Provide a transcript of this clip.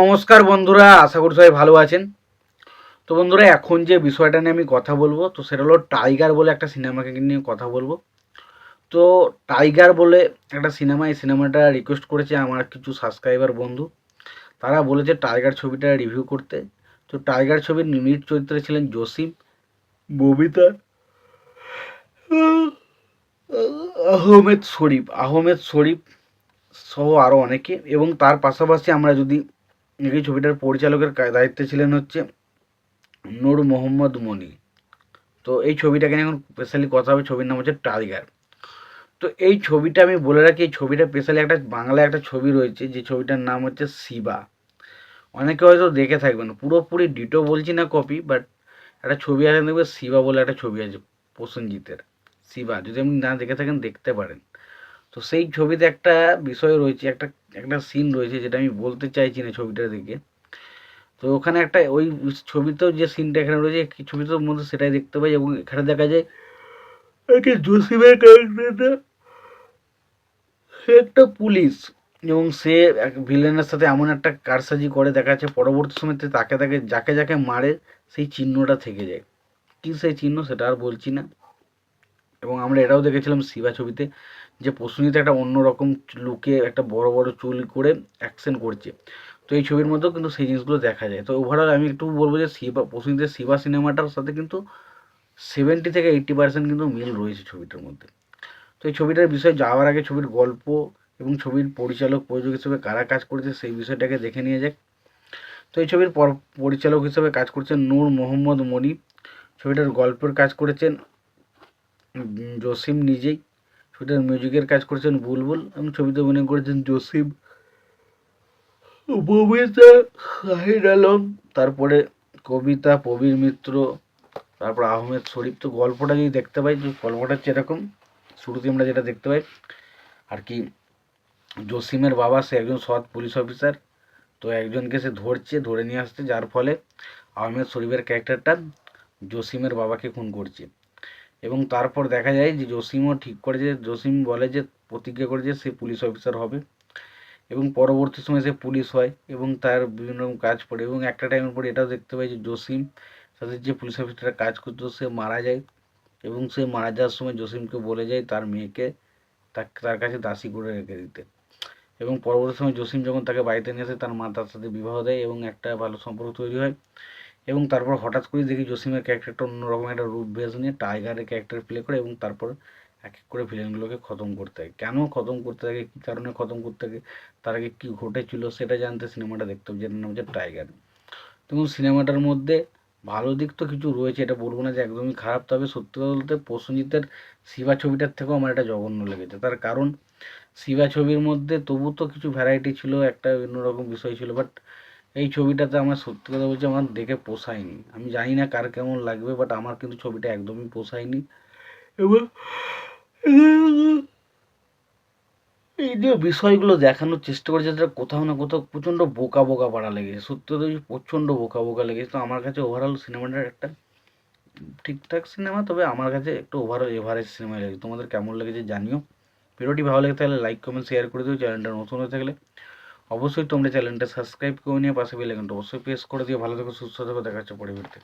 নমস্কার বন্ধুরা, আশা করি সবাই ভালো আছেন। তো বন্ধুরা, এখন যে বিষয়টা নিয়ে আমি কথা বলব, তো সেটা হলো টাইগার বলে একটা সিনেমাকে নিয়ে কথা বলব। তো টাইগার বলে একটা সিনেমা, এই সিনেমাটা রিকোয়েস্ট করেছে আমার কিছু সাবস্ক্রাইবার বন্ধু। তারা বলেছে টাইগার ছবিটা রিভিউ করতে। তো টাইগার ছবির নিমিট চরিত্রে ছিলেন জসিম ববিতা আহমেদ শরীফ আহমেদ শরীফ সহ আরও অনেকে। এবং তার পাশাপাশি আমরা যদি এই ছবিটার পরিচালকের দায়িত্বে ছিলেন হচ্ছে নূর মোহাম্মদ মনি। তো এই ছবিটাকে নিয়ে এখন স্পেশালি কথা হবে, ছবির নাম হচ্ছে টাইগার তো এই ছবিটা আমি বলে রাখি, এই ছবিটা স্পেশালি একটা বাংলায় একটা ছবি রয়েছে, যে ছবিটার নাম হচ্ছে শিবা। অনেকে হয়তো দেখে থাকবেন, পুরোপুরি ডিটো বলছি না কপি বাট একটা ছবি আছে, দেখবে শিবা বলে একটা ছবি আছে, প্রসেনজিতের। শিবা, যদি আপনি না দেখে থাকেন, দেখতে পারেন। তো সেই ছবিতে একটা বিষয় রয়েছে, একটা একটা সিন রয়েছে যেটা আমি বলতে চাইছি না ছবিটা দেখে তো ওখানে একটা ওই ছবিতেও যে সিনটা এখানে রয়েছে ছবিটার মধ্যে সেটাই দেখতে পাই এবং এখানে দেখা যায় একটা জসিমের ক্যারেক্টারটা, সে একটা পুলিশ এবং সে এক ভিলেনের সাথে এমন একটা কারসাজি করে, দেখা যাচ্ছে পরবর্তী সময়তে তাকে তাকে, যাকে যাকে মারে, সেই চিহ্নটা থেকে যায়। কী সেই চিহ্ন সেটা আর বলছি না। এবং আমরা এটাও দেখেছিলাম শিবা ছবিতে যে প্রসূনিতে একটা অন্যরকম লুকে একটা বড় বড় চুল করে অ্যাকশন করছে। তো এই ছবির মধ্যেও কিন্তু সেই জিনিসগুলো দেখা যায়। তো ওভারঅল আমি একটু বলব যে শিবা প্রসূনিতে শিবা সিনেমাটার সাথে কিন্তু সেভেন্টি থেকে এইট্টি পার্সেন্ট কিন্তু মিল রয়েছে ছবিটার মধ্যে। তো এই ছবিটার বিষয়ে যাওয়ার আগে ছবির গল্প এবং ছবির পরিচালক, প্রযোজক হিসেবে কারা কাজ করেছে সেই বিষয়টাকে দেখে নিয়ে যাক। তো এই ছবির পর- পরিচালক হিসেবে কাজ করছেন নূর মোহাম্মদ মনি ছবিটার গল্পের কাজ করেছেন জসিম নিজেই। ছবিটার মিউজিকের কাজ করেছেন বুলবুল এবং ছবিতে অভিনয় করেছেন জসিম। ববিতা শাহিদ আলম, তারপরে কবিতা, প্রবীর মিত্র, তারপর আহমেদ শরীফ। তো গল্পটা যদি দেখতে পাই যে গল্পটা হচ্ছে এরকম। শুরুতে আমরা যেটা দেখতে পাই, আর কি জসিমের বাবা সে একজন সৎ পুলিশ অফিসার তো একজনকে সে ধরছে, ধরে নিয়ে আসছে, যার ফলে আহমেদ শরীফের ক্যারেক্টারটা জসিমের বাবাকে খুন করছে। এবং তারপর দেখা যায় যে জসিমও ঠিক করে যে, জসিম বলে যে, প্রতিজ্ঞা করে যে সে পুলিশ অফিসার হবে এবং পরবর্তী সময় সে পুলিশ হয় এবং তার বিভিন্ন রকম কাজ পড়ে এবং একটা টাইমের পরে এটাও দেখতে পাই যে জসিম সাথে যে পুলিশ অফিসারটা কাজ করতো সে মারা যায় এবং সে মারা যাওয়ার সময় জসিমকে বলে যায় তার মেয়েকে তার তার কাছে দাসী করে রেখে দিতে। এবং পরবর্তী সময় জসিম যখন তাকে বাড়িতে নিয়ে আসে, তার মা তার সাথে বিবাহ দেয় এবং একটা ভালো সম্পর্ক তৈরি হয়। এবং তারপর হঠাৎ করে দেখি জসিমের ক্যারেক্টারটা অন্যরকম, একটা রূপ বেশ নিয়ে টাইগারের ক্যারেক্টার প্লে করে এবং তারপর এক এক করে ভিলেনগুলোকে খতম করতে হয়। কেন খতম করতে থাকে, কী কারণে খতম করতে থাকে, তার আগে কী ঘটেছিল সেটা জানতে সিনেমাটা দেখতে হবে, যেটার নাম হচ্ছে টাইগার এবং সিনেমাটার মধ্যে ভালো দিক তো কিছু রয়েছে, এটা বলব না যে একদমই খারাপ, তবে সত্যি কথা বলতে প্রসেনজিতের শিবা ছবিটার থেকেও আমার এটা জঘন্য লেগেছে। তার কারণ, শিবা ছবির মধ্যে তবু তো কিছু ভ্যারাইটি ছিল, একটা অন্যরকম বিষয় ছিল বাট এই ছবিটাতে আমার সত্যি কথা বলছি, আমার দেখে পোষায়নি। আমি জানি না কার কেমন লাগবে বাট আমার কিন্তু ছবিটা একদমই পোষায়নি। এবং এই যে বিষয়গুলো দেখানোর চেষ্টা করেছে, সেটা কোথাও না কোথাও প্রচণ্ড বোকা বোকা পাড়া লেগেছে। সত্যি কথা প্রচণ্ড বোকা বোকা লেগেছে। তো আমার কাছে ওভারঅল সিনেমাটার একটা ঠিকঠাক সিনেমা তবে আমার কাছে একটু ওভারঅল এভারেজ সিনেমা লেগেছে। তোমাদের কেমন লেগেছে জানিও। ভিডিওটি ভালো লেগে থাকলে লাইক কমেন্ট শেয়ার করে দিও। চ্যানেলটা নতুন হয়ে থাকলে অবশ্যই তোমরা চ্যানেলটা সাবস্ক্রাইব করে নিয়ে পাশে বেল আইকনটা অবশ্যই প্রেস করে দিয়ে ভালো থেকো, সুস্থ থেকো, দেখা হচ্ছে পরিবর্তে।